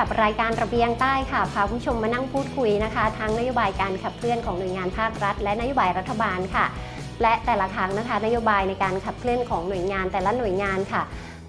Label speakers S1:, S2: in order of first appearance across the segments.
S1: กับรายการระเบียงใต้ค่ะ พาผู้ชมมานั่งพูดคุยนะคะ ทั้งนโยบายการขับเคลื่อนของหน่วยงานภาครัฐ และนโยบายรัฐบาลค่ะ และแต่ละครั้งนะคะ นโยบายในการขับเคลื่อนของหน่วยงานแต่ละหน่วยงานค่ะ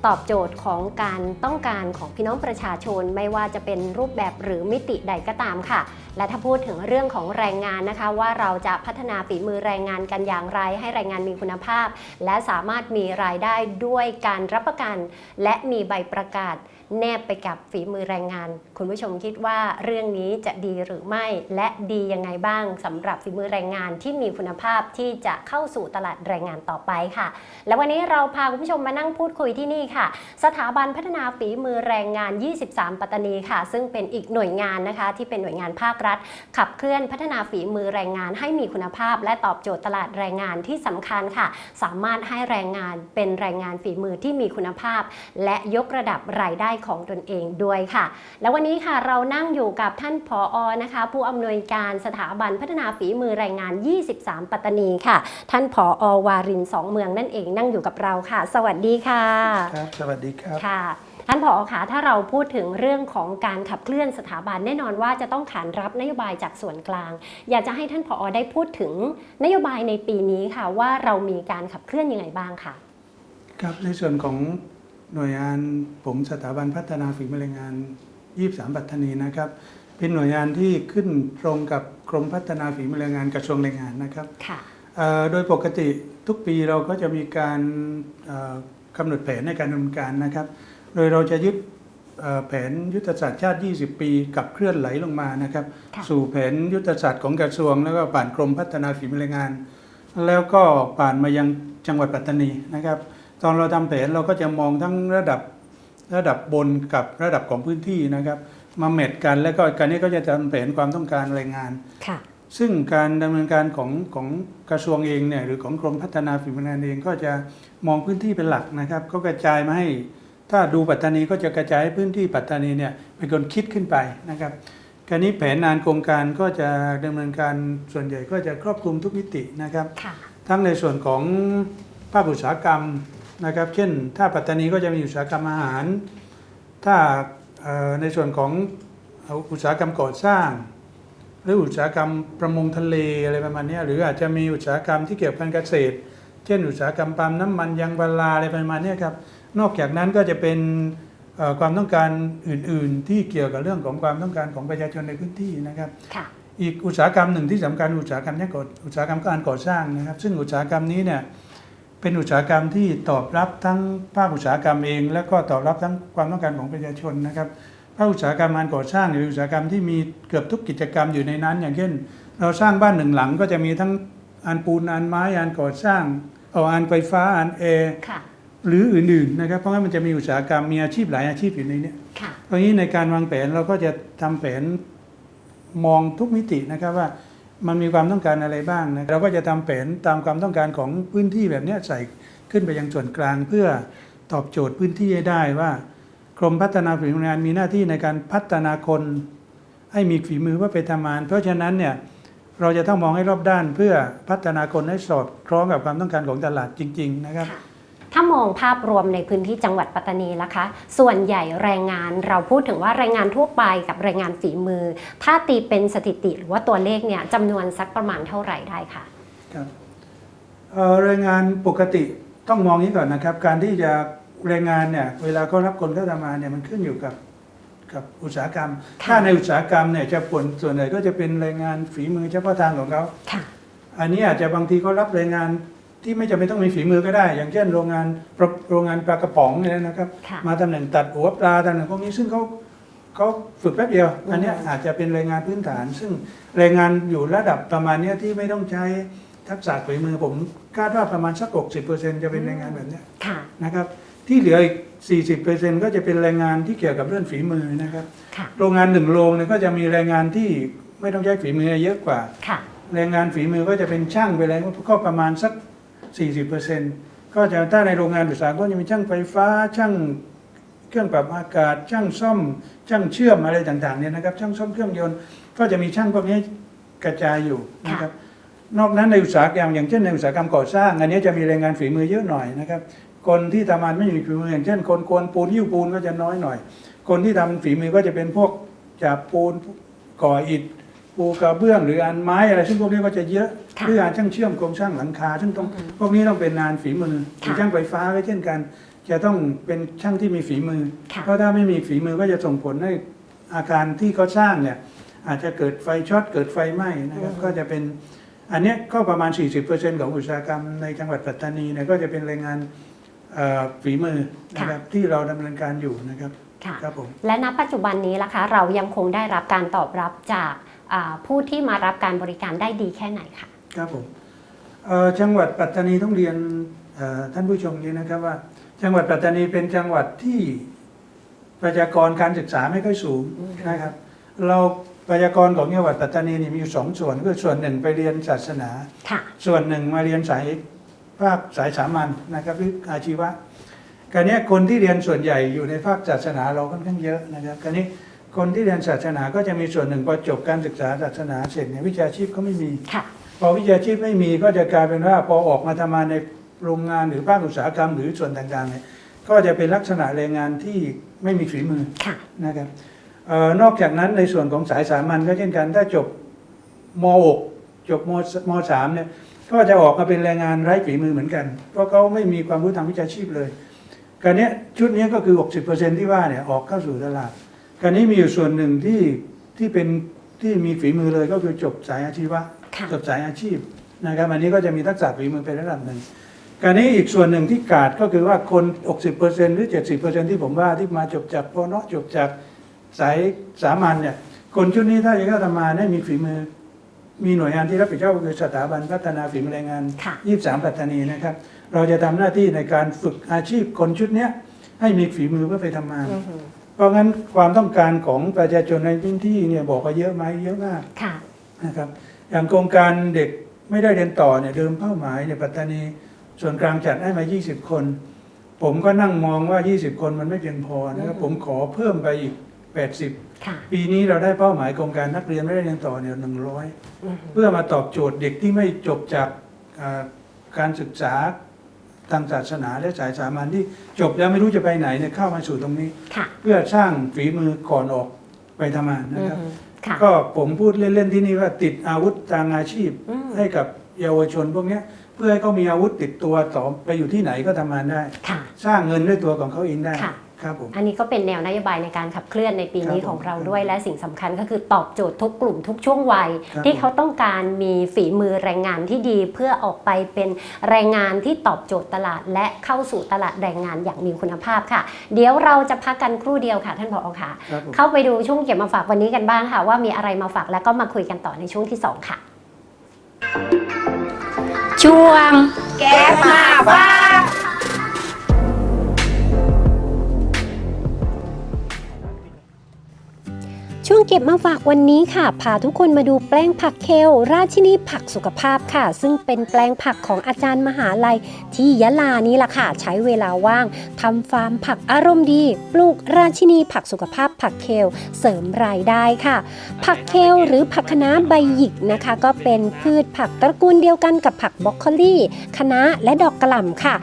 S1: ตอบโจทย์ของการต้องการของพี่น้องประชาชน ไม่ว่าจะเป็นรูปแบบหรือมิติใดก็ตามค่ะ และถ้าพูดถึงเรื่องของแรงงานนะคะ ว่าเราจะพัฒนาฝีมือแรงงานกันอย่างไร ให้แรงงานมีคุณภาพ และสามารถมีรายได้ด้วยการรับประกัน และมีใบประกาศ แนบไปกับฝีมือแรงงาน คุณผู้ชมคิดว่าเรื่องนี้จะดีหรือไม่ และดียังไงบ้างสำหรับฝีมือแรงงานที่มีคุณภาพที่จะเข้าสู่ตลาดแรงงานต่อไปค่ะ และวันนี้เราพาคุณผู้ชมมานั่งพูดคุยที่นี่ค่ะ สถาบันพัฒนาฝีมือแรงงาน 23 ปัตตานีค่ะ ซึ่งเป็นอีกหน่วยงานนะคะ ที่เป็นหน่วยงานภาครัฐ ขับเคลื่อนพัฒนาฝีมือแรงงานให้มีคุณภาพ และตอบโจทย์ตลาดแรงงานที่สำคัญค่ะ สามารถให้แรงงานเป็นแรงงานฝีมือที่มีคุณภาพ และยกระดับรายได้ของตนเองด้วยค่ะ แล้ววันนี้ค่ะเรานั่งอยู่กับท่านผออนะคะ ผู้อำนวยการสถาบันพัฒนาฝีมือแรงงาน 23 ปัตตานีค่ะ ท่านผออวารินทร์สองเมืองนั่นเองนั่งอยู่กับเราค่ะ สวัสดีค่ะ
S2: ครับสวัสดีครับ
S1: ค่ะท่านผอคะถ้าเราพูดถึงเรื่องของการขับเคลื่อนสถาบันแน่นอนว่าจะต้องขานรับนโยบายจากส่วนกลาง อยากจะให้ท่านผอได้พูดถึงนโยบายในปีนี้ค่ะว่าเรามีการขับเคลื่อนยังไงบ้างค่ะ
S2: ครับในส่วนของ หน่วยงานผมสถาบันพัฒนาฝีมือแรงงาน 23 ปัตตานีนะครับ เป็นหน่วยงานที่ขึ้นตรงกับกรมพัฒนาฝีมือแรงงานกระทรวงแรงงานนะครับ
S1: ค่ะ
S2: เอ่อโดยปกติทุกปีเราก็จะมีการเอ่อกำหนดแผนในการดำเนินการนะครับ โดยเราจะยึดเอ่อแผนยุทธศาสตร์ชาติ 20 ปีกับเคลื่อนไหลลงมานะครับ
S1: ค่ะ
S2: สู่แผนยุทธศาสตร์ของกระทรวง แล้วก็ผ่านกรมพัฒนาฝีมือแรงงาน แล้วก็ผ่านมายังจังหวัดปัตตานีนะครับ ตอนเราทำแผนเราก็จะมองทั้งระดับระดับบนกับระดับของพื้นที่นะครับ มาเมทกันแล้วก็การนี้ก็จะทำแผนความต้องการแรงงาน
S1: ค่ะ
S2: ซึ่งการดำเนินการของของกระทรวงเองเนี่ยหรือของกรมพัฒนาฝีมือแรงงานเองก็จะมองพื้นที่เป็นหลักนะครับ ก็กระจายมาให้ ถ้าดูปัตตานีก็จะกระจายให้พื้นที่ปัตตานีเนี่ยเป็นคนคิดขึ้นไปนะครับการนี้แผนงานโครงการก็จะดำเนินการส่วนใหญ่ก็จะครอบคลุมทุกมิตินะครับ
S1: ค่ะ
S2: ทั้งในส่วนของภาคอุตสาหกรรม นะครับ เช่น ถ้าปัตตานีก็จะมีอุตสาหกรรมอาหาร ถ้าเอ่อในส่วนของอุตสาหกรรมก่อสร้าง หรืออุตสาหกรรมประมงทะเลอะไรประมาณเนี้ยหรืออาจจะมีอุตสาหกรรมที่เกี่ยวกับการเกษตร เช่น อุตสาหกรรมปาล์มน้ำมันยางพาราอะไรประมาณเนี้ยครับนอกจากนั้นก็จะเป็นเอ่อความต้องการอื่น ๆ ที่เกี่ยวกับเรื่องของความต้องการของประชาชนในพื้นที่นะครับ
S1: ค่ะ
S2: อีกอุตสาหกรรมหนึ่งที่สำคัญอุตสาหกรรมนี้ก่ออุตสาหกรรมการก่อสร้างนะครับ ซึ่งอุตสาหกรรมนี้เนี่ย เป็นอุตสาหกรรมที่ตอบรับทั้งภาคอุตสาหกรรมเอง และก็ตอบรับทั้งความต้องการของประชาชนนะครับภาคอุตสาหกรรมการก่อสร้างหรืออุตสาหกรรมที่มีเกือบทุกกิจกรรมอยู่ในนั้น อย่างเช่น เราสร้างบ้านหนึ่งหลังก็จะมีทั้งอันปูนอันไม้อันก่อสร้างเอาอันไฟฟ้าอันแอร์
S1: ค่ะ
S2: หรืออื่นๆนะครับเพราะงั้นมันจะมีอุตสาหกรรมมีอาชีพหลายอาชีพอยู่ในเนี้ย
S1: ค่ะ
S2: ตรงนี้ในการวางแผนเราก็จะทำแผนมองทุกมิตินะครับว่า มันมีความต้องการอะไรบ้างนะเราก็จะทำแผนตามความต้องการของพื้นที่แบบนี้ใส่ขึ้นไปยังส่วนกลางเพื่อตอบโจทย์พื้นที่ให้ได้ว่า กรมพัฒนาฝีมืองานมีหน้าที่ในการพัฒนาคนให้มีฝีมือเพื่อไปทำงาน เพราะฉะนั้นเนี่ยเราจะต้องมองให้รอบด้านเพื่อพัฒนาคนให้สอดคล้องกับความต้องการของตลาดจริง ๆ นะครับ
S1: ถ้ามองภาพรวมในพื้นที่จังหวัดปัตตานีล่ะคะ ส่วนใหญ่แรงงานเราพูดถึงว่าแรงงานทั่วไปกับแรงงานฝีมือ ถ้าตีเป็นสถิติหรือว่าตัวเลขเนี่ยจำนวนสักประมาณเท่าไหร่ได้ค่ะ
S2: ครับเอ่อแรงงานปกติต้องมองนี้ก่อนนะครับ การที่จะแรงงานเนี่ยเวลาเขารับคนเข้าทำงานเนี่ยมันขึ้นอยู่กับกับอุตสาหกรรม
S1: ค่ะ
S2: ถ้าในอุตสาหกรรมเนี่ยจะผลส่วนใหญ่ก็จะเป็นแรงงานฝีมือเฉพาะทางของเขา
S1: ค่ะ
S2: อันนี้อาจจะบางทีเขารับแรงงาน ที่ไม่จำเป็นต้องมีฝีมือก็ได้ อย่างเช่นโรงงานโรงงานปลากระป๋องเนี่ยนะครับ
S1: ค่ะ
S2: มาตำแหน่งตัดหัวปลาตำแหน่งพวกนี้ซึ่งเขาเขาฝึกแป๊บเดียว อันเนี้ย
S1: อืม
S2: อาจจะเป็นแรงงานพื้นฐาน ซึ่งแรงงานอยู่ระดับประมาณเนี้ยที่ไม่ต้องใช้ทักษะฝีมือผมคาดว่าประมาณสัก 60%จะเป็นแรงงานแบบเนี้ย
S1: ค่ะ
S2: นะครับ ที่เหลืออีก 40%ก็จะเป็นแรงงานที่เกี่ยวกับเรื่องฝีมือนะครับ
S1: ค่ะ
S2: โรงงานหนึ่งโรงเนี่ยก็จะมีแรงงานที่ไม่ต้องใช้ฝีมือเยอะกว่า
S1: ค่ะ
S2: แรงงานฝีมือก็จะเป็นช่างไปแล้วก็ประมาณสัก 40%ก็จะถ้าในโรงงานอุตสาหกรรมก็จะมีช่างไฟฟ้าช่างเครื่องปรับอากาศ ช่างซ่อม ช่างเชื่อมอะไรต่างๆเนี่ยนะครับ ช่างซ่อมเครื่องยนต์ ก็จะมีช่างพวกนี้กระจายอยู่นะครับนอกนั้นในอุตสาหกรรมอย่างเช่นในอุตสาหกรรมก่อสร้างอันนี้จะมีแรงงานฝีมือเยอะหน่อยนะครับคนที่ทำงานไม่มีฝีมืออย่างเช่น คนกวนปูนยิ้วปูนก็จะน้อยหน่อย คนที่ทำฝีมือก็จะเป็นพวกจับปูนก่ออิฐ ปูกระเบื้องหรืออันไม้อะไรซึ่งพวกนี้ก็จะเยอะ
S1: ค่ะ
S2: หรือการช่างเชื่อมโครงสร้างหลังคา ซึ่งต้อง
S1: อือฮึ
S2: พวกนี้ต้องเป็นงานฝีมือหรือ
S1: ค่ะ
S2: ช่างไฟฟ้าก็เช่นกัน จะต้องเป็นช่างที่มีฝีมือ
S1: ค่ะ
S2: เพราะถ้าไม่มีฝีมือก็จะส่งผลให้อาการที่เขาสร้างเนี่ยอาจจะเกิดไฟช็อตเกิดไฟไหม้นะครับก็จะเป็นอันเนี้ยก็ประมาณ 40%ของอุตสาหกรรมในจังหวัดปัตตานีเนี่ยก็จะเป็นแรงงานเอ่อฝีมือนะครับที่เราดำเนินการอยู่นะครับ
S1: ค่ะ
S2: ครับผม
S1: และณปัจจุบันนี้ล่ะคะ เรายังคงได้รับการตอบรับจากอ่า ผู้ที่มารับการบริการได้ดีแค่ไหนคะ
S2: ครับผมเอ่อจังหวัดปัตตานีต้องเรียนเอ่อท่านผู้ชมนี้นะครับว่า จังหวัดปัตตานีเป็นจังหวัดที่ประชากรการศึกษาไม่ค่อยสูง
S1: อืม
S2: นะครับ เราประชากรของจังหวัดปัตตานีนี่มีอยู่สองส่วนคือส่วนหนึ่งไปเรียนศาสนา
S1: ค่ะ
S2: ส่วนหนึ่งมาเรียนสายภาคสายสามัญนะครับหรืออาชีวะการนี้ยคนที่เรียนส่วนใหญ่อยู่ในภาคศาสนาเราค่อนข้างเยอะนะครับการนี้ คนที่เรียนศาสนาก็จะมีส่วนหนึ่งพอจบการศึกษาศาสนาเสร็จเนี่ยวิชาชีพก็ไม่มี
S1: ค่ะ
S2: พอวิชาชีพไม่มีก็จะกลายเป็นว่า พอออกมาทำงานในโรงงานหรือภาคอุตสาหกรรมหรือส่วนต่างๆเนี่ยก็จะเป็นลักษณะแรงงานที่ไม่มีฝีมือ
S1: ค่ะ
S2: นะครับเออนอกจากนั้นในส่วนของสายสามัญก็เช่นกัน ถ้าจบม .6 จบมม .3 เนี่ยก็จะออกมาเป็นแรงงานไร้ฝีมือเหมือนกัน เพราะเขาไม่มีความรู้ทางวิชาชีพเลยการนี้ยชุดนี้ก็คือ 60%ที่ว่าเนี่ยออกเข้าสู่ตลาด การนี้มีอยู่ส่วนหนึ่งที่ที่เป็นที่มีฝีมือเลยก็คือจบสายอาชีวะ
S1: ค่ะ
S2: จบสายอาชีพนะครับอันนี้ก็จะมีทักษะฝีมือเป็นระดับหนึ่งการนี้อีกส่วนหนึ่งที่ขาดก็คือว่าคน 60%หรือ 70%ที่ผมว่าที่มาจบจากปนจบจากสายสามัญเนี่ยคนชุดนี้ถ้าจะเข้าทำงานให้มีฝีมือ มีหน่วยงานที่รับผิดชอบก็คือสถาบันพัฒนาฝีมือแรงงาน
S1: ค่ะ
S2: 23 ปัตตานีนะครับ เราจะทำหน้าที่ในการฝึกอาชีพคนชุดเนี้ยให้มีฝีมือเพื่อไปทำงาน
S1: อือหือ
S2: เพ ราะงั้นความต้องการของประชาชนในพื้นที่เนี่ยบอกว่าเยอะไหมเยอะมาก
S1: ค่ะ
S2: นะครับ อย่างโครงการเด็กไม่ได้เรียนต่อเนี่ยเดิมเป้าหมายเนี่ยปัตตานีส่วนกลางจัดให้มา 20 คน ผมก็นั่งมองว่า 20 คนมันไม่เพียงพอนะครับ
S1: อืม
S2: ผมขอเพิ่มไปอีก 80
S1: ค่ะ
S2: ปีนี้เราได้เป้าหมายโครงการนักเรียนไม่ได้เรียนต่อเนี่ย100
S1: อือหือ
S2: เพื่อมาตอบโจทย์เด็กที่ไม่จบจากอ่าการศึกษา ทางศาสนาและสายสามัญที่จบแล้วไม่รู้จะไปไหนเนี่ยเข้ามาสู่ตรงนี้
S1: ค่ะ
S2: เพื่อสร้างฝีมือก่อนออกไปทำงาน
S1: อื
S2: นะ
S1: อ
S2: ครับ
S1: หือค่ะ
S2: ก็ผมพูดเล่นๆที่นี่ว่าติดอาวุธทางอาชีพ
S1: อืม
S2: ให้กับเยาวชนพวกเนี้ยเพื่อให้เขามีอาวุธติดตัวต่อไปอยู่ที่ไหนก็ทำงานได้
S1: ค่ะ
S2: สร้างเงินด้วยตัวของเขาเองได้
S1: ค่ะ
S2: ครับผม
S1: อันนี้ก็เป็นแนวนโยบายในการขับเคลื่อนในปีนี้
S2: ครับผม
S1: ของเราด้วย และสิ่งสำคัญก็คือตอบโจทย์ทุกกลุ่มทุกช่วงวัย
S2: ครับ
S1: ที่เขาต้องการมีฝีมือแรงงานที่ดี เพื่อออกไปเป็นแรงงานที่ตอบโจทย์ตลาด และเข้าสู่ตลาดแรงงานอย่างมีคุณภาพค่ะ เดี๋ยวเราจะพักกันครู่เดียวค่ะ ท่านผอค่ะ
S2: ครับผม
S1: เข้าไปดูช่วงเก็บมาฝากวันนี้กันบ้างค่ะ ว่ามีอะไรมาฝากแล้วก็มาคุยกันต่อในช่วงที่สองค่ะ
S3: ช่วง แก้มาบ้า
S1: ช่วงเก็บมาฝากวันนี้ค่ะ พาทุกคนมาดูแปลงผักเคล ราชินีผักสุขภาพค่ะ ซึ่งเป็นแปลงผักของอาจารย์มหาลัย ที่ยะลานี่ล่ะค่ะ ใช้เวลาว่างทำฟาร์มผักอารมณ์ดี ปลูกราชินีผักสุขภาพผักเคล เสริมรายได้ค่ะ ผักเคลหรือผักคะน้าใบหยิกนะคะ ก็เป็นพืชผักตระกูลเดียวกันกับผักบรอกโคลีคะน้าและดอกกระหล่ำค่ะ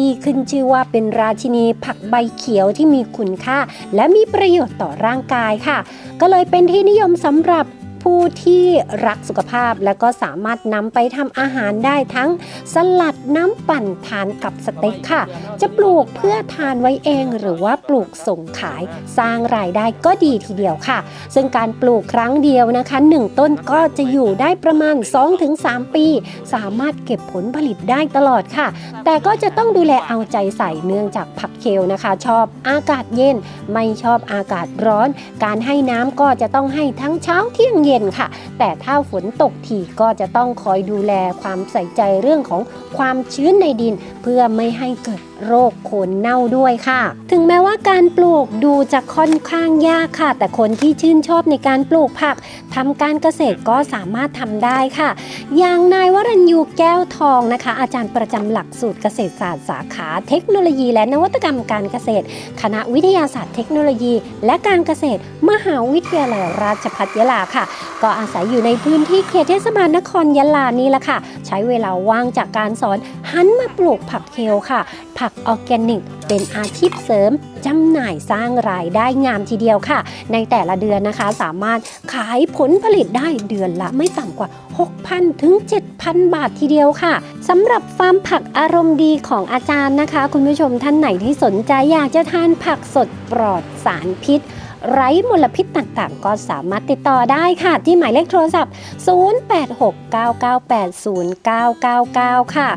S1: ที่ขึ้นชื่อว่าเป็นราชินีผักใบเขียวที่มีคุณค่า และมีประโยชน์ต่อร่างกายค่ะ ก็เลยเป็นที่นิยมสำหรับ ผู้ที่รักสุขภาพแล้วก็สามารถนำไปทำอาหารได้ทั้งสลัดน้ำปั่นทานกับสเต็กค่ะ จะปลูกเพื่อทานไว้เองหรือว่าปลูกส่งขายสร้างรายได้ก็ดีทีเดียวค่ะ ซึ่งการปลูกครั้งเดียวนะคะหนึ่งต้นก็จะอยู่ได้ประมาณ 2-3 ปี สามารถเก็บผลผลิตได้ตลอดค่ะ แต่ก็จะต้องดูแลเอาใจใส่เนื่องจากผักเคลนะคะ ชอบอากาศเย็น ไม่ชอบอากาศร้อน การให้น้ำก็จะต้องให้ทั้งเช้าเที่ยงเย็นค่ะ แต่ถ้าฝนตกทีก็จะต้องคอยดูแลความใส่ใจเรื่องของความชื้นในดิน เพื่อไม่ให้เกิดโรคโคนเน่าด้วยค่ะ ถึงแม้ว่าการปลูกดูจะค่อนข้างยากค่ะ แต่คนที่ชื่นชอบในการปลูกผักทำการเกษตรก็สามารถทำได้ค่ะ อย่างนายวรัญยูแก้วทองนะคะ อาจารย์ประจำหลักสูตรเกษตรศาสตร์สาขา เทคโนโลยี และนวัตกรรมการเกษตร คณะวิทยาศาสตร์เทคโนโลยี และการเกษตร มหาวิทยาลัยราชภัฏยะลาค่ะ ก็อาศัยอยู่ในพื้นที่เขตเทศบาลนครยะลานี่แหละค่ะ ใช้เวลาว่างจากการสอนหันมาปลูกผักเคลค่ะผักออร์แกนิก เป็นอาชีพเสริมจำหน่ายสร้างรายได้งามทีเดียวค่ะ ในแต่ละเดือนนะคะสามารถขายผลผลิตได้เดือนละไม่ต่ำกว่า 6,000 ถึง 7,000 บาททีเดียวค่ะสำหรับฟาร์มผักอารมณ์ดีของอาจารย์นะคะ คุณผู้ชมท่านไหนที่สนใจอยากจะทานผักสดปลอดสารพิษ ไร้มลพิษต่างๆ ก็สามารถติดต่อได้ค่ะ ที่หมายเลขโทรศัพท์ 0869980999 ค่ะ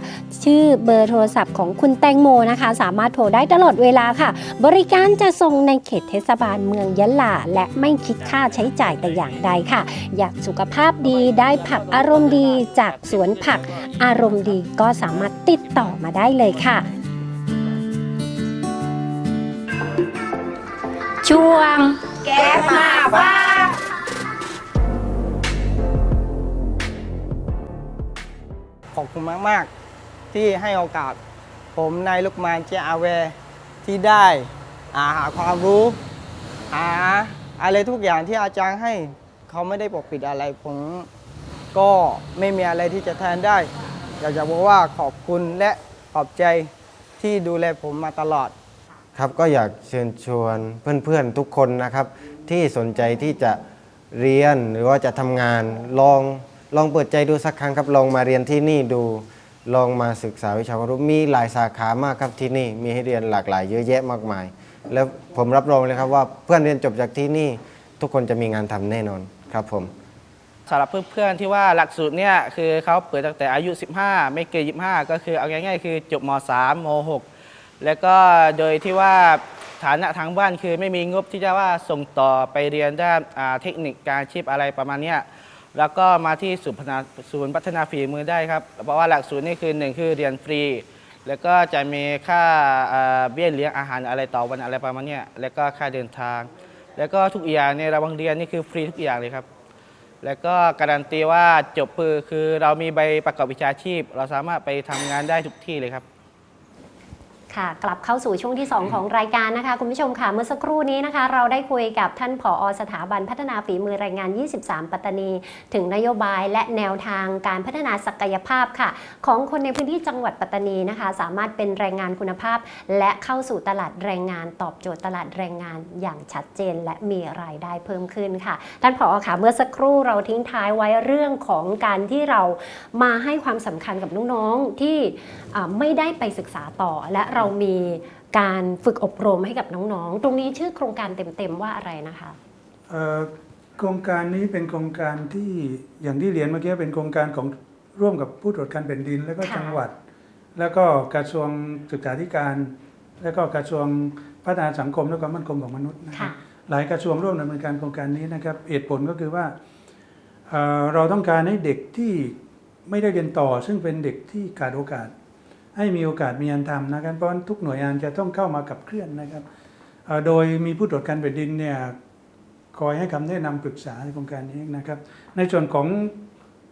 S1: ชื่อเบอร์โทรศัพท์ของคุณแตงโมนะคะ สามารถโทรได้ตลอดเวลาค่ะ บริการจะส่งในเขตเทศบาลเมืองยะลา และไม่คิดค่าใช้จ่ายแต่อย่างใดค่ะ อยากสุขภาพดีได้ผักอารมณ์ดีจากสวนผักอารมณ์ดีก็สามารถติดต่อมาได้เลยค่ะ
S3: ช่วง แกมาบ้า
S4: ขอบคุณมาก ๆ ที่ให้โอกาส ผมนายลูกมานเจอาเวที่ได้อาหาความรู้หาอะไรทุกอย่างที่อาจารย์ให้เขาไม่ได้ปกปิดอะไร ผมก็ไม่มีอะไรที่จะแทนได้ อยากจะบอกว่าขอบคุณและขอบใจที่ดูแลผมมาตลอด
S5: ครับก็อยากเชิญชวนเพื่อนๆทุกคนนะครับ ที่สนใจที่จะเรียนหรือว่าจะทำงานลองลองเปิดใจดูสักครั้งครับลองมาเรียนที่นี่ดู ลองมาศึกษาวิชาความรู้มีหลายสาขามากครับที่นี่มีให้เรียนหลากหลายเยอะแยะมากมาย แล้วผมรับรองเลยครับว่าเพื่อนเรียนจบจากที่นี่ ทุกคนจะมีงานทำแน่นอนครับผม
S6: สำหรับเพื่อนๆที่ว่าหลักสูตรเนี่ยคือเขาเปิดตั้งแต่อายุ 15 ไม่เกิน25 ก็คือเอาง่ายๆคือจบม 3 ม 6 แล้วก็โดยที่ว่าฐานะทางบ้านคือไม่มีงบที่จะว่าส่งต่อไปเรียนด้านเทคนิคการอาชีพอะไรประมาณนี้แล้วก็มาที่ศูนย์พัฒนาศูนย์พัฒนาฝีมือได้ครับ เพราะว่าหลักสูตรนี่คือหนึ่งคือเรียนฟรี แล้วก็จะมีค่าเบี้ยเลี้ยงอาหารอะไรต่อวันอะไรประมาณนี้แล้วก็ค่าเดินทาง แล้วก็ทุกอย่างในระหว่างเรียนนี่คือฟรีทุกอย่างเลยครับ แล้วก็การันตีว่าจบปือคือเรามีใบประกอบวิชาชีพ เราสามารถไปทำงานได้ทุกที่เลยครับ
S1: ค่ะกลับเข้าสู่ช่วงที่ 2 ของรายการนะคะ คุณผู้ชมค่ะเมื่อสักครู่นี้นะคะ เราได้คุยกับท่านผอสถาบันพัฒนาฝีมือแรงงาน 23 ปัตตานี ถึงนโยบายและแนวทางการพัฒนาศักยภาพค่ะ ของคนในพื้นที่จังหวัดปัตตานีนะคะ สามารถเป็นแรงงานคุณภาพ และเข้าสู่ตลาดแรงงาน ตอบโจทย์ตลาดแรงงานอย่างชัดเจน และมีรายได้เพิ่มขึ้นค่ะ ท่านผอค่ะเมื่อสักครู่เราทิ้งท้ายไว้เรื่องของการที่เรามาให้ความสำคัญกับน้องๆที่อ่าไม่ได้ไปศึกษาต่อและเรามีการฝึกอบรมให้กับน้องๆ ตรงนี้ชื่อโครงการเต็มๆว่าอะไรนะคะ
S2: เอ่อโครงการนี้เป็นโครงการที่อย่างที่เรียนเมื่อกี้เป็นโครงการของร่วมกับผู้ตรวจการแผ่นดิน แล้วก็
S1: ค่ะ
S2: จังหวัด แล้วก็กระทรวงศึกษาธิการ แล้วก็กระทรวงพัฒนาสังคมและความมั่นคงของมนุษย์นะครั
S1: ค่ะ
S2: บหลายกระทรวงร่วมดำเนินการโครงการนี้นะครับเหตุผลก็คือว่าเอ่อเราต้องการให้เด็กที่ไม่ได้เรียนต่อ ซึ่งเป็นเด็กที่ขาดโอกาส ให้มีโอกาสมีงานทำนะครับเพราะฉะนั้นทุกหน่วยงานจะต้องเข้ามากับเคลื่อนนะครับเอ่อโดยมีผู้ตรวจการแผ่นดินเนี่ยคอยให้คำแนะนำปรึกษาในโครงการนี้นะครับ ในส่วนของ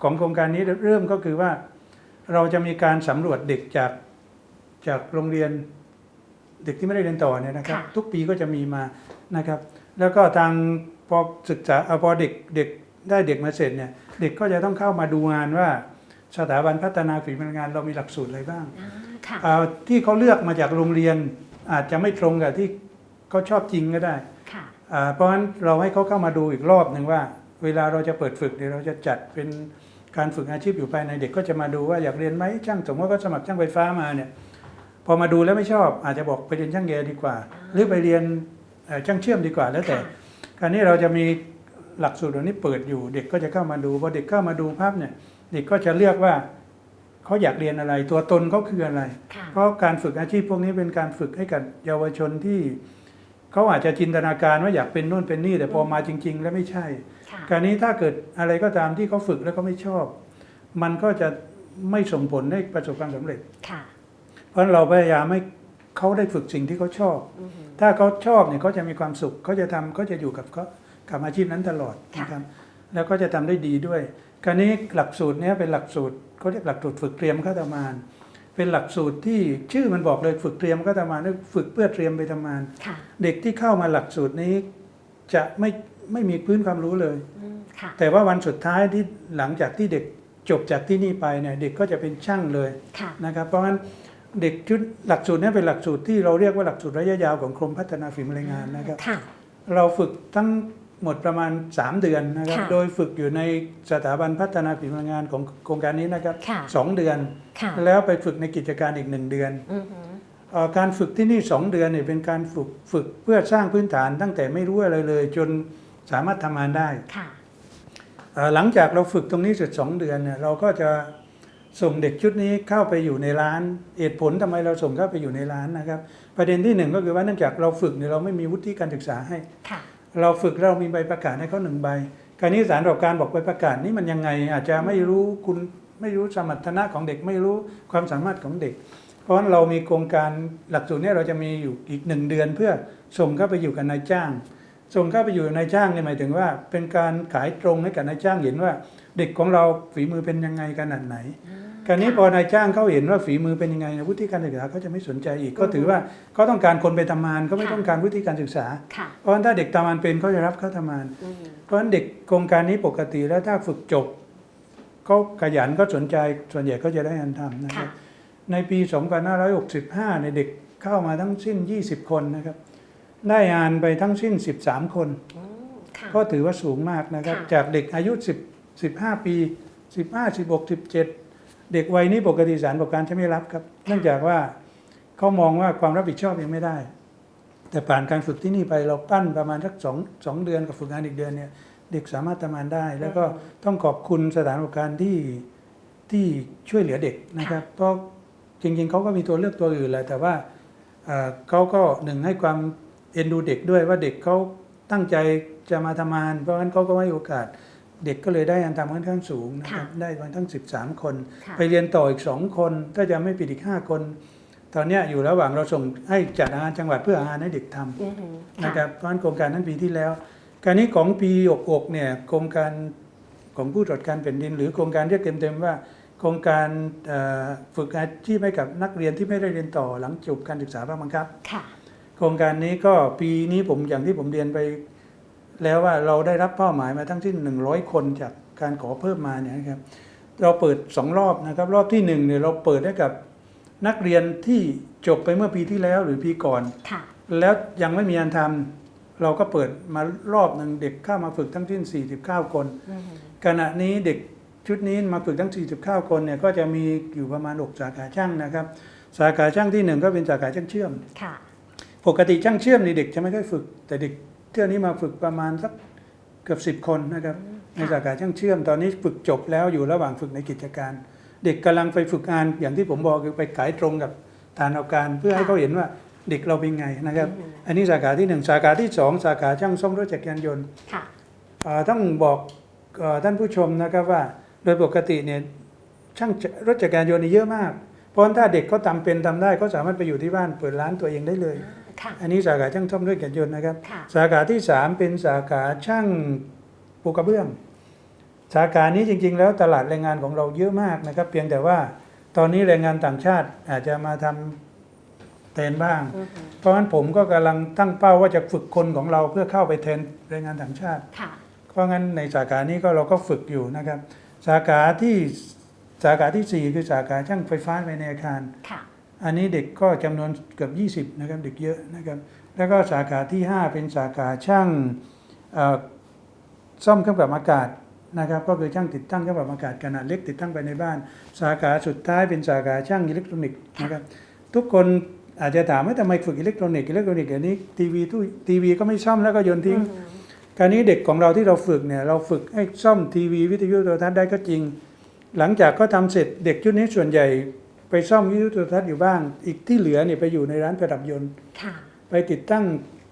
S2: ของโครงการนี้เริ่มก็คือว่าเราจะมีการสำรวจเด็กจากจากโรงเรียนเด็กที่ไม่ได้เรียนต่อเนี่ยนะครับ
S1: ค่ะ
S2: ทุกปีก็จะมีมานะครับ แล้วก็ทางพอศึกษาเอาพอเด็กเด็กได้เด็กมาเสร็จเนี่ยเด็กก็จะต้องเข้ามาดูงานว่า สถาบันพัฒนาฝีมือแรงงานเรามีหลักสูตรอะไรบ้าง
S1: อ่าค่ะ
S2: อ่าที่เขาเลือกมาจากโรงเรียนอาจจะไม่ตรงกับที่เขาชอบจริงก็ได้
S1: ค่ะ
S2: อ่าเพราะฉะนั้นเราให้เขาเข้ามาดูอีกรอบหนึ่งว่า เวลาเราจะเปิดฝึกเนี่ยเราจะจัดเป็นการฝึกอาชีพอยู่ภายในเด็กก็จะมาดูว่าอยากเรียนไหมช่างสมมติว่าก็สมัครช่างไฟฟ้ามาเนี่ยพอมาดูแล้วไม่ชอบอาจจะบอกไปเรียนช่างแอร์ดีกว่า หรือไปเรียนเอ่อช่างเชื่อมดีกว่าแล้วแต่
S1: ค่ะ
S2: คราวนี้เราจะมีหลักสูตรตัวนี้เปิดอยู่ เด็กก็จะเข้ามาดูพอเด็กเข้ามาดูภาพเนี่ย เด็กก็จะเลือกว่าเขาอยากเรียนอะไร ตัวตนเขาคืออะไร
S1: ค่ะ
S2: เพราะการฝึกอาชีพพวกนี้เป็นการฝึกให้กับเยาวชนที่เขาอาจจะจินตนาการว่าอยากเป็นนู่นเป็นนี่ แต่พอมาจริง ๆ แล้วไม่ใช่
S1: ค่ะ
S2: การนี้ถ้าเกิดอะไรก็ตามที่เขาฝึกแล้วเขาไม่ชอบ มันก็จะไม่ส่งผลให้ประสบความสำเร็จ
S1: ค่ะ
S2: เพราะฉะนั้นเราพยายามให้เขาได้ฝึกสิ่งที่เขาชอบ
S1: อือหือ
S2: ถ้าเขาชอบเนี่ยเขาจะมีความสุขเขาจะทำเขาจะอยู่กับเขากับอาชีพนั้นตลอด
S1: ค่ะ
S2: นะครับแล้วก็จะทำได้ดีด้วย การนี้หลักสูตรเนี้ยเป็นหลักสูตรเขาเรียกหลักสูตรฝึกเตรียมเข้าทำงาน เป็นหลักสูตรที่ชื่อมันบอกเลยฝึกเตรียมเข้าทำงานคือฝึกเพื่อเตรียมไปทำงาน
S1: ค่ะ
S2: เด็กที่เข้ามาหลักสูตรนี้จะไม่ไม่มีพื้นความรู้เลย
S1: อืมค่ะ
S2: แต่ว่าวันสุดท้ายที่หลังจากที่เด็กจบจากที่นี่ไปเนี่ยเด็กก็จะเป็นช่างเลย
S1: ค่ะ
S2: นะครับเพราะงั้นเด็กชุดหลักสูตรเนี้เป็นหลักสูตรที่เราเรียกว่าหลักสูตรระยะยาวของกรมพัฒนาฝีมือแรงงานนะครับ
S1: ค่ะ
S2: เราฝึกทั้ง หมดประมาณ 3 เดือนนะครับ
S1: ค่ะ
S2: โดยฝึกอยู่ในสถาบันพัฒนาฝีมือแรงงานของโครงการนี้นะครับ
S1: ค่ะ
S2: สองเดือน
S1: ค่ะ
S2: แล้วไปฝึกในกิจการอีกหนึ่งเดือน
S1: อือหือ
S2: เอ่อการฝึกที่นี่ 2 เดือนเนี่ยเป็นการฝึกฝึกเพื่อสร้างพื้นฐานตั้งแต่ไม่รู้อะไรเลย จนสามารถทำงานได้
S1: ค่ะ
S2: เอ่อหลังจากเราฝึกตรงนี้เสร็จ 2 เดือนเนี่ยเราก็จะส่งเด็กชุดนี้เข้าไปอยู่ในร้านเหตุผลทำไมเราส่งเข้าไปอยู่ในร้านนะครับ ประเด็นที่หนึ่งก็คือว่าเนื่องจากเราฝึกเนี่ยเราไม่มีวุฒิการศึกษาให้
S1: ค่ะ
S2: เราฝึกเรามีใบประกาศให้เขาหนึ่งใบ การนี้สารประกอบการบอกใบประกาศนี่มันยังไง อาจจะไม่รู้คุณไม่รู้สมรรถนะของเด็กไม่รู้ความสามารถของเด็ก เพราะฉะนั้นเรามีโครงการหลักสูตรนี้เราจะมีอยู่อีกหนึ่งเดือนเพื่อส่งเข้าไปอยู่กับนายจ้าง ส่งเข้าไปอยู่กับนายจ้างเนี่ยหมายถึงว่า เป็นการขายตรงให้กับนายจ้างเห็นว่า เด็กของเราฝีมือเป็นยังไงขนาดไหน การนี้พอนายจ้างเขาเห็นว่าฝีมือเป็นยังไงนะวุฒิการศึกษาเขาจะไม่สนใจอีกก็ถือว่าเขาต้องการคนไปทำงานเขาไม่
S1: ค่ะ
S2: ต้องการวุฒิการศึกษา
S1: ค่ะ
S2: เพราะฉะนั้นถ้าเด็กทำงานเป็นเขาจะรับเข้าทำงาน
S1: อืม
S2: เพราะฉะนั้นเด็กโครงการนี้ปกติแล้วถ้าฝึกจบเขาขยันก็สนใจส่วนใหญ่ก็จะได้งานทำนะค
S1: ค่ะ
S2: รับในปี 2565 ในยเด็กเข้ามาทั้งสิ้น 20 คนนะครับ ได้งานไปทั้งสิ้น 13 คน
S1: อืมค่ะ
S2: ก็ถือว่าสูงมากนะครับ
S1: ค่ะ
S2: จากเด็กอายุ 10 15 ปี 15 16 17 เด็กวัยนี้ปกติสารประกอบการจะไม่รับครับ เนื่องจากว่าเขามองว่าความรับผิดชอบยังไม่ได้ แต่ผ่านการฝึกที่นี่ไปเราปั้นประมาณสักสองสองเดือนกับฝึกงานอีกเดือนเนี่ยเด็กสามารถทำงานได้ แล้วก็ต้องขอบคุณสถานประกอบการที่ที่ช่วยเหลือเด็กนะครับ เพราะจริงๆเขาก็มีตัวเลือกตัวอื่นแหละแต่ว่าเอ่อเขาก็หนึ่งให้ความเอ็นดูเด็กด้วยว่าเด็กเขาตั้งใจจะมาทำงาน เพราะฉะนั้นเขาก็ให้โอกาส เด็กก็เลยได้งานทำค่อนข้างสูงนะครับ
S1: ค่ะ
S2: ได้มาทั้ง 13 คน
S1: ค่ะ
S2: ไปเรียนต่ออีก 2 คน ถ้าจะไม่ผิดอีก 5 คน ตอนเนี้ยอยู่ระหว่างเราส่งให้จัดงานจังหวัดเพื่อหางานให้เด็กทำ
S1: อือหือ
S2: นะครับเพราะฉะนั้นโครงการนั้นปีที่แล้ว การนี้ของปี66เนี่ยโครงการของผู้ตรวจการแผ่นดิน หรือโครงการเรียกเต็มๆว่า โครงการเอ่อฝึกอาชีพให้กับนักเรียนที่ไม่ได้เรียนต่อหลังจบการศึกษาภาคบังคับ
S1: ค่ะ
S2: โครงการนี้ก็ปีนี้ผมอย่างที่ผมเรียนไป แล้วว่าเราได้รับเป้าหมายมาทั้งสิ้น100 คนจากการขอเพิ่มมาเนี่ยนะครับเราเปิด 2 รอบนะครับรอบที่1เนี่ยเราเปิดให้กับนักเรียนที่จบไปเมื่อปีที่แล้วหรือปีก่อน
S1: ค่ะ
S2: แล้วยังไม่มีงานทำเราก็เปิดมารอบหนึ่งเด็กเข้ามาฝึกทั้งสิ้น 49 คน
S1: อือหือ
S2: ขณะนี้เด็กชุดนี้มาฝึกทั้ง 49 คนเนี่ยก็จะมีอยู่ประมาณ 6 สาขาช่างนะครับ สาขาช่างที่หนึ่งก็เป็นสาขาช่างเชื่อม
S1: ค่ะ
S2: ปกติช่างเชื่อมนี่เด็กจะไม่ค่อยฝึก แต่เด็กเที่ยวนี้มาฝึกประมาณสักเกือบสิบคนนะครับในสาขาช่างเชื่อมตอนนี้ฝึกจบแล้วอยู่ระหว่างฝึกในกิจการ เด็กกำลังไปฝึกงานอย่างที่ผมบอกคือไปขายตรงกับฐานเอาการเพื่อให้เขาเห็นว่าเด็กเราเป็นไงนะครับ อันนี้สาขาที่หนึ่งสาขาที่สองสาขาช่างซ่อมรถจักรยานยนต์
S1: ค่ะ
S2: เอ่อต้องบอกเอ่อท่านผู้ชมนะครับว่าโดยปกติเนี่ยช่างรถจักรยานยนต์นี่เยอะมาก เพราะฉะนั้นถ้าเด็กเขาทำเป็นทำได้เขาสามารถไปอยู่ที่บ้านเปิดร้านตัวเองได้เลย
S1: ค่ะ
S2: อันนี้สาขาช่างซ่อมรถจักรยานยนต์นะครับ
S1: ค่ะ
S2: สาขาที่ 3 เป็นสาขาช่างปูกระเบื้อง สาขานี้จริง ๆ แล้วตลาดแรงงานของเราเยอะมากนะครับ เพียงแต่ว่าตอนนี้แรงงานต่างชาติอาจจะมาทำแทนบ้าง
S1: อือหือ
S2: เพราะฉะนั้นผมก็กำลังตั้งเป้าว่าจะฝึกคนของเราเพื่อเข้าไปแทนแรงงานต่างชาติ
S1: ค่ะ
S2: เพราะงั้นในสาขานี้ก็เราก็ฝึกอยู่นะครับ สาขาที่สาขาที่ 4 คือสาขาช่างไฟฟ้าภายในอาคาร
S1: ค่ะ
S2: อันนี้เด็กก็จำนวนเกือบ 20นะครับเด็กเยอะนะครับแล้วก็สาขาที่ 5 เป็นสาขาช่างซ่อมเครื่องปรับอากาศนะครับก็คือช่างติดตั้งเครื่องปรับอากาศขนาดเล็กติดตั้งไปในบ้าน สาขาสุดท้ายเป็นสาขาช่างอิเล็กทรอนิกส์นะครับทุกคนอาจจะถามว่าทำไมฝึกอิเล็กทรอนิกส์อิเล็กทรอนิกส์เดี๋ยวนี้ทีวีตู้ทีวีก็ไม่ซ่อมแล้วก็โยนทิ้งการนี้เด็กของเราที่เราฝึกเนี่ยเราฝึกให้ซ่อมทีวีวิทยุโทรทัศน์ได้ก็จริง หลังจากก็ทำเสร็จเด็กชุดนี้ส่วนใหญ่ ไปซ่อมวิทยุโทรทัศน์อยู่บ้าง อีกที่เหลือเนี่ยไปอยู่ในร้านประดับยนต์
S1: ค่ะ
S2: ไปติดตั้ง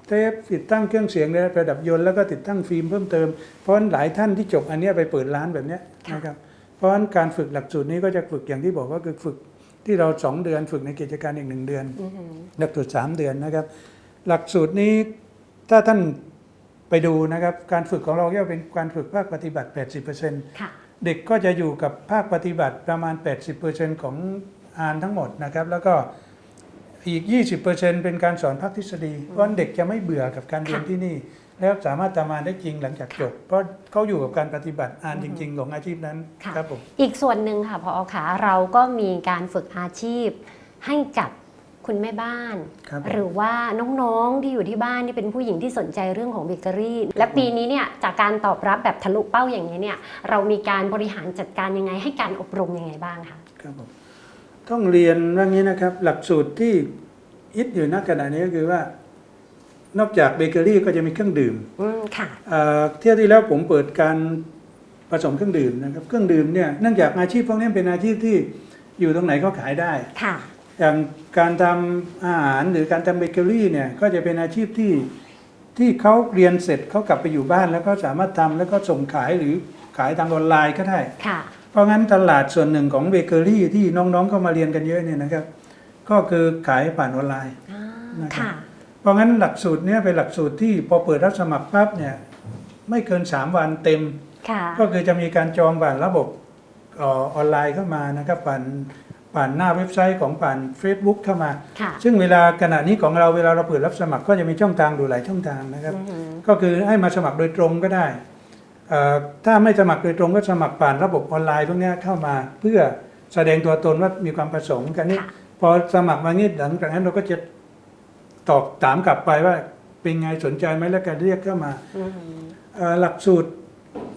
S2: เทปติดตั้งเครื่องเสียงในร้านประดับยนต์แล้วก็ติดตั้งฟิล์มเพิ่มเติม เพราะฉะนั้นหลายท่านที่จบอันเนี้ยไปเปิดร้านแบบเนี้ย
S1: ค่ะ
S2: นะครับ เพราะฉะนั้นการฝึกหลักสูตรนี้ก็จะฝึกอย่างที่บอกก็คือฝึกที่เราสองเดือนฝึกในกิจการอีกหนึ่งเดือน
S1: อือหือ
S2: หลักสูตรสามเดือนนะครับ หลักสูตรนี้ถ้าท่านไปดูนะครับการฝึกของเราก็เป็นการฝึกภาคปฏิบัติ 80%
S1: ค่ะ
S2: เด็กก็จะอยู่กับภาคปฏิบัติประมาณ 80%ของ อานทั้งหมดนะครับแล้วก็อีก 20%เป็นการสอนภาคทฤษฎีเพราะฉะนั้นเด็กจะไม่เบื่อกับการเรียนที่นี่ แล้วสามารถทำงานได้จริงหลังจากจบ เพราะเขาอยู่กับการปฏิบัติอานจริง ๆ ของอาชีพนั้น
S1: ค่ะ
S2: ครับผม
S1: อีกส่วนหนึ่งค่ะพอขาเราก็มีการฝึกอาชีพให้กับคุณแม่บ้าน
S2: ครับผม
S1: หรือว่าน้องๆที่อยู่ที่บ้านที่เป็นผู้หญิงที่สนใจเรื่องของเบเกอรี่ และปีนี้เนี่ยจากการตอบรับแบบทะลุเป้าอย่างนี้เนี่ยเรามีการบริหารจัดการยังไงให้การอบรมยังไงบ้างคะ
S2: ครับผม ต้องเรียนว่างี้นะครับ หลักสูตรที่อิดอยู่ณขณะนี้ก็คือว่า นอกจากเบเกอรี่ก็จะมีเครื่องดื่ม
S1: อืมค่ะ
S2: เอ่อเที่ยวที่แล้วผมเปิดการผสมเครื่องดื่มนะครับเครื่องดื่มเนี่ยเนื่องจากอาชีพพวกนี้เป็นอาชีพที่อยู่ตรงไหนก็ขายได้
S1: ค่ะ
S2: อย่างการทำอาหารหรือการทำเบเกอรี่เนี่ยก็จะเป็นอาชีพที่ที่เขาเรียนเสร็จเขากลับไปอยู่บ้านแล้วก็สามารถทำแล้วก็ส่งขายหรือขายทางออนไลน์ก็ได้
S1: ค่ะ
S2: เพราะงั้นตลาดส่วนหนึ่งของเบเกอรี่ที่น้องๆเข้ามาเรียนกันเยอะเนี่ยนะครับ ก็คือขายผ่านออนไลน์
S1: อ่า
S2: นะครับ
S1: ค่ะ
S2: เพราะงั้นหลักสูตรเนี้เป็นหลักสูตรที่พอเปิดรับสมัครปั๊บเนี่ยไม่เกิน 3 วันเต็ม
S1: ค่ะ
S2: ก็คือจะมีการจองผ่านระบบเอ่อออนไลน์เข้ามานะครับผ่านผ่านหน้าเว็บไซต์ของผ่าน Facebook เข้ามา
S1: ค่ะ
S2: ซึ่งเวลาขณะนี้ของเราเวลาเราเปิดรับสมัครก็จะมีช่องทางดูหลายช่องทางนะครับ
S1: อือหือ
S2: ก็คือให้มาสมัครโดยตรงก็ได้เอ่อ ถ้าไม่สมัครโดยตรงก็สมัครผ่านระบบออนไลน์พวกเนี้ยเข้ามาเพื่อแสดงตัวตนว่ามีความประสงค์กันนี้
S1: ค่ะ
S2: พอสมัครมางี้หลังจากนั้นเราก็จะตอบถามกลับไปว่า เป็นไงสนใจไหมแล้วการเรียกเข้ามา
S1: อือหือ
S2: เอ่อหลักสูตร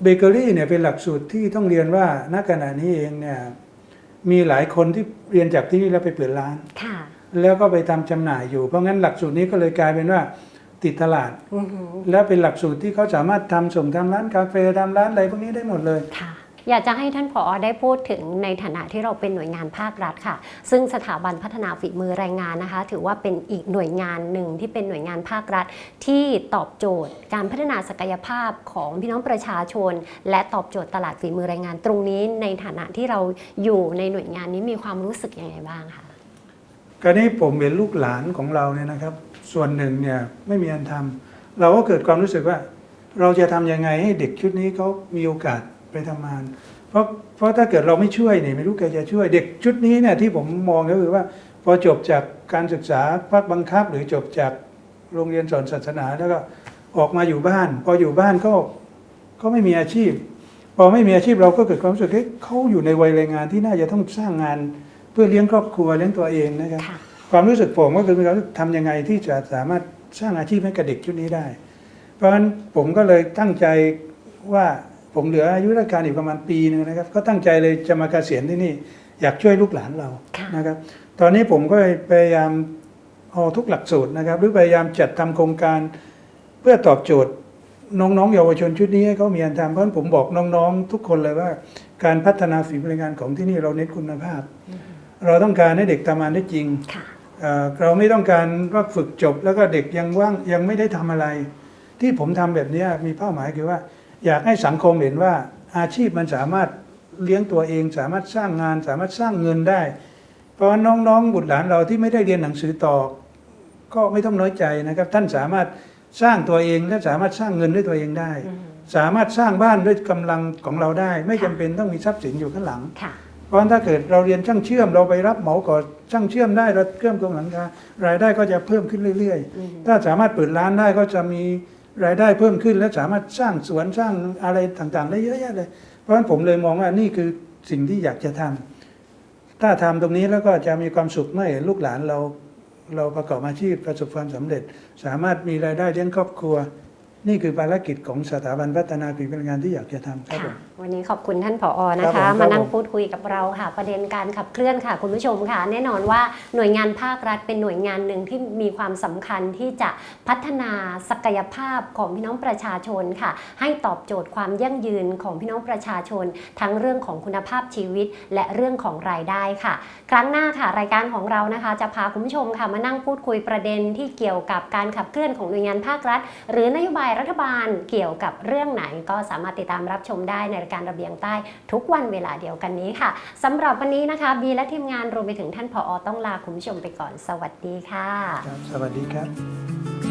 S2: เบเกอรี่เนี่ยเป็นหลักสูตรที่ต้องเรียนว่าณขณะนี้เองเนี่ยมีหลายคนที่เรียนจากที่นี่แล้วไปเปิดร้าน
S1: ค่ะ
S2: แล้วก็ไปทำจำหน่ายอยู่เพราะงั้นหลักสูตรนี้ก็เลยกลายเป็นว่า ติดตลาด
S1: อือหือ
S2: แล้วเป็นหลักสูตรที่เขาสามารถทำส่งทำร้านกาแฟทำร้านอะไรพวกนี้ได้หมดเลย
S1: ค่ะอยากจะให้ท่านผอได้พูดถึงในฐานะที่เราเป็นหน่วยงานภาครัฐค่ะ ซึ่งสถาบันพัฒนาฝีมือแรงงานนะคะ ถือว่าเป็นอีกหน่วยงานหนึ่งที่เป็นหน่วยงานภาครัฐ ที่ตอบโจทย์ การพัฒนาศักยภาพของพี่น้องประชาชน และตอบโจทย์ตลาดฝีมือแรงงาน ตรงนี้ในฐานะที่เราอยู่ในหน่วยงานนี้มีความรู้สึกยังไงบ้างคะ
S2: คราวนี้ผมเห็นลูกหลานของเราเนี่ยนะครับ ส่วนหนึ่งเนี่ยไม่มีอันทำเราก็เกิดความรู้สึกว่า เราจะทำยังไงให้เด็กชุดนี้เขามีโอกาสไปทำงาน เพราะเพราะถ้าเกิดเราไม่ช่วยเนี่ยไม่รู้ใครจะช่วย เด็กชุดนี้เนี่ยที่ผมมองก็คือว่า พอจบจากการศึกษาภาคบังคับ หรือจบจากโรงเรียนสอนศาสนาแล้วก็ออกมาอยู่บ้าน พออยู่บ้านก็ก็ไม่มีอาชีพ พอไม่มีอาชีพเราก็เกิดความรู้สึกเฮ้ยเขาอยู่ในวัยแรงงานที่น่าจะต้องสร้างงาน เพื่อเลี้ยงครอบครัวเลี้ยงตัวเองนะครับ
S1: ค่ะ
S2: ความรู้สึกผมก็คือมีความรู้สึกทำยังไงที่จะสามารถสร้างอาชีพให้กับเด็กชุดนี้ได้ เพราะฉะนั้นผมก็เลยตั้งใจว่าผมเหลืออายุราชการอีกประมาณปีหนึงนะครับ ก็ตั้งใจเลยจะมาเกษียณที่นี่ อยากช่วยลูกหลานเรา
S1: ค่ะ
S2: นะครับ ตอนนี้ผมก็พยายามเอาทุกหลักสูตรนะครับ หรือพยายามจัดทำโครงการเพื่อตอบโจทย์น้องๆเยาวชนชุดนี้ให้เขามีอันทำเพราะฉะนั้นผมบอกน้องๆ ทุกคนเลยว่าการพัฒนาฝีมือแรงงานของที่นี่เราเน้นคุณภาพ เราต้องการให้เด็กทำงานได้จริง
S1: ค่ะ
S2: เอ่อเราไม่ต้องการว่าฝึกจบแล้วก็เด็กยังว่างยังไม่ได้ทำอะไร ที่ผมทำแบบเนี้ยมีเป้าหมายคือว่า อยากให้สังคมเห็นว่าอาชีพมันสามารถเลี้ยงตัวเอง สามารถสร้างงาน สามารถสร้างเงินได้ เพราะว่าน้องๆบุตรหลานเราที่ไม่ได้เรียนหนังสือต่อ ก็ไม่ต้องน้อยใจนะครับ ท่านสามารถสร้างตัวเองและสามารถสร้างเงินด้วยตัวเองได้
S1: อืม
S2: สามารถสร้างบ้านด้วยกำลังของเราได้ ไม่จำเป็นต้องมีทรัพย์สินอยู่ข้างหลัง
S1: ค่ะ
S2: เพราะฉะนั้นถ้าเกิดเราเรียนช่างเชื่อมเราไปรับเหมาก่อช่างเชื่อมได้เราเครื่องกรงหลังคารายได้ก็จะเพิ่มขึ้นเรื่อย
S1: อืม
S2: ๆถ้าสามารถเปิดร้านได้ก็จะมีรายได้เพิ่มขึ้น และสามารถสร้างสวนสร้างอะไรต่างๆ ได้เยอะแยะเลย เพราะฉะนั้นผมเลยมองว่านี่คือสิ่งที่อยากจะทำถ้าทำตรงนี้แล้วก็จะมีความสุขเมื่อเห็นลูกหลานเราเราประกอบอาชีพประสบความสำเร็จ สามารถมีรายได้เลี้ยงครอบครัว นี่คือภารกิจของสถาบันพัฒนาฝีมือแรงงานที่อยากจะทำครับผ
S1: ค่ะ
S2: ม
S1: วันนี้ขอบคุณท่านผอนะ
S2: ครั
S1: คะ
S2: บผม
S1: มานั่
S2: ค
S1: ง
S2: รับผม
S1: พูดคุยกับเราค่ะ ประเด็นการขับเคลื่อนค่ะ คุณผู้ชมค่ะ แน่นอนว่าหน่วยงานภาครัฐเป็นหน่วยงานหนึ่งที่มีความสำคัญที่จะพัฒนาศักยภาพของพี่น้องประชาชนค่ะ ให้ตอบโจทย์ความยั่งยืนของพี่น้องประชาชน ทั้งเรื่องของคุณภาพชีวิต และเรื่องของรายได้ค่ะ ครั้งหน้าค่ะ รายการของเรานะคะ จะพาคุณผู้ชมค่ะมานั่งพูดคุยประเด็นที่เกี่ยวกับการขับเคลื่อนของหน่วยงานภาครัฐ หรือนโยบายรัฐบาลเกี่ยวกับเรื่องไหนก็สามารถติดตามรับชมได้ในรายการระเบียงใต้ทุกวันเวลาเดียวกันนี้ค่ะสำหรับวันนี้นะคะบีและทีมงานรวมไปถึงท่านผอต้องลาคุณผู้ชมไปก่อน สวัสดีค่ะ
S2: ครับสวัสดีครับ